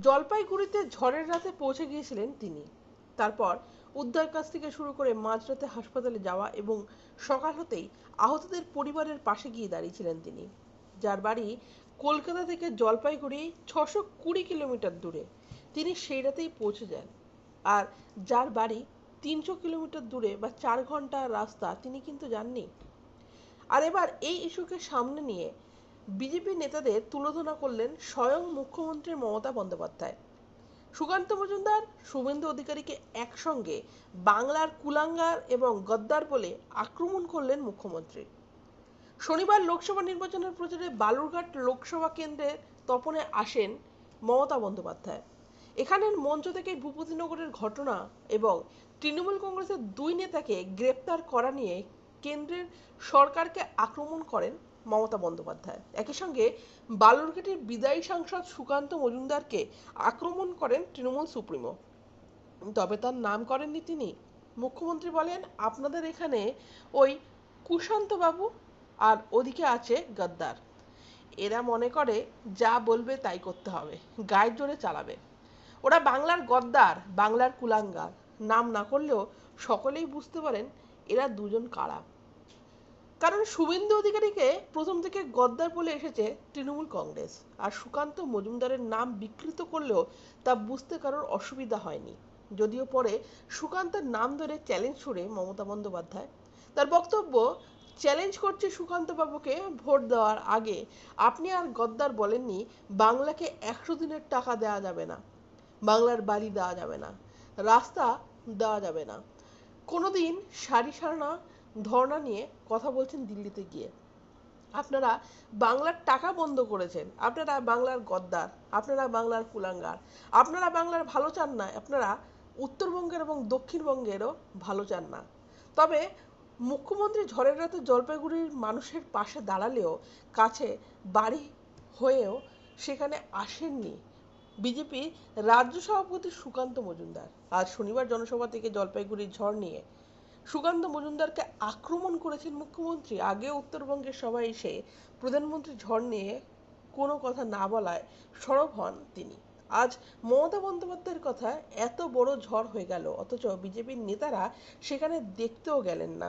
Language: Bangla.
জলপাইগুড়িতে ঝড়ের রাতে পৌঁছে গিয়েছিলেন তিনি। তারপর উদ্ধার কাজ থেকে শুরু করে মাঝরাতে হাসপাতালে যাওয়া এবং সকাল হতেই আহতদের পরিবারের পাশে গিয়ে দাঁড়িয়েছিলেন তিনি। যার বাড়ি কলকাতা থেকে জলপাইগুড়ি ছশো কুড়ি কিলোমিটার দূরে। তিনি সেই রাতেই পৌঁছে যান। আর যার বাড়ি তিনশো কিলোমিটার দূরে বা চার ঘণ্টা রাস্তা তিনি কিন্তু যাননি আর এবার এই ইস্যুকে সামনে নিয়ে বিজেপি নেতাদের তুলোধনা করলেন স্বয়ং মুখ্যমন্ত্রী মমতা বন্দ্যোপাধ্যায়। সুকান্ত মজুমদার, শুভেন্দু অধিকারীকে একসঙ্গে বাংলার কুলাঙ্গার এবং গদ্দার বলে আক্রমণ করলেন মুখ্যমন্ত্রী। শনিবার লোকসভা নির্বাচনের প্রচারে বালুরঘাট লোকসভা কেন্দ্রের তপনে আসেন মমতা বন্দ্যোপাধ্যায়। এখানের মঞ্চ থেকে ভূপতিনগরের ঘটনা এবং তৃণমূল কংগ্রেসের দুই নেতাকে গ্রেপ্তার করা নিয়ে কেন্দ্রের সরকারকে আক্রমণ করেন মমতা বন্দ্যোপাধ্যায়। একই সঙ্গে বালুরঘাটের বিদায়ী সাংসদ সুকান্ত মজুমদারকে আক্রমণ করেন তৃণমূল সুপ্রিমো। তবে তার নাম করেননি তিনি। মুখ্যমন্ত্রী বলেন, আপনাদের এখানে ওই কুশান্ত বাবু আর ওদিকে আছে গদ্দার। এরা মনে করে যা বলবে তাই করতে হবে, গায়ের জোরে চালাবে। ওরা বাংলার গদ্দার, বাংলার কুলাঙ্গার। নাম না করলেও সকলেই বুঝতে পারেন এরা দুজন কারা। কারণ শুভেন্দু অধিকারীকে প্রথম থেকে গদ্দার বলে এসেছে তৃণমূল কংগ্রেস। আর সুকান্ত মজুমদারের নাম বিকৃত করলেও তা বুঝতে কারোর অসুবিধা হয়নি। যদিও পরে সুকান্তের নাম ধরে চ্যালেঞ্জ ছুড়ে মমতা বন্দ্যোপাধ্যায়। তার বক্তব্য, চ্যালেঞ্জ করছে সুকান্ত বাবুকে ভোট দেওয়ার আগে আপনি আর গদ্দার বলেননি, বাংলাকে একশো দিনের টাকা দেওয়া যাবে না। বাংলার বাড়ি দেওয়া যাবে না। রাস্তা দেওয়া যাবে না। কোনোদিন সারি সারনা ধর্ণা নিয়ে কথা বলছেন দিল্লিতে গিয়ে। আপনারা বাংলার টাকা বন্ধ করেছেন। আপনারা বাংলার গদ্দার, আপনারা বাংলার কুলাঙ্গার, আপনারা বাংলার ভালো চান না, আপনারা উত্তরবঙ্গের এবং দক্ষিণবঙ্গেরও ভালো চান না। তবে মুখ্যমন্ত্রী ঝড়ের রাতে জলপাইগুড়ির মানুষের পাশে দাঁড়ালেও, কাছে বাড়ি হয়েও সেখানে আসেননি বিজেপি রাজ্য সভাপতি সুকান্ত মজুমদার। আজ শনিবার জনসভা থেকে জলপাইগুড়ির ঝড় নিয়ে সুকান্ত মজুমদারকে আক্রমণ করেছেন মুখ্যমন্ত্রী। আগে উত্তরবঙ্গের সবাই এসে প্রধানমন্ত্রী ঝড় নিয়ে কোনো কথা না বলায় সরব হন তিনি। আজ মমতা বন্দ্যোপাধ্যায়ের কথা এত বড় ঝড় হয়ে গেল, অথচ বিজেপির নেতারা সেখানে দেখতেও গেলেন না।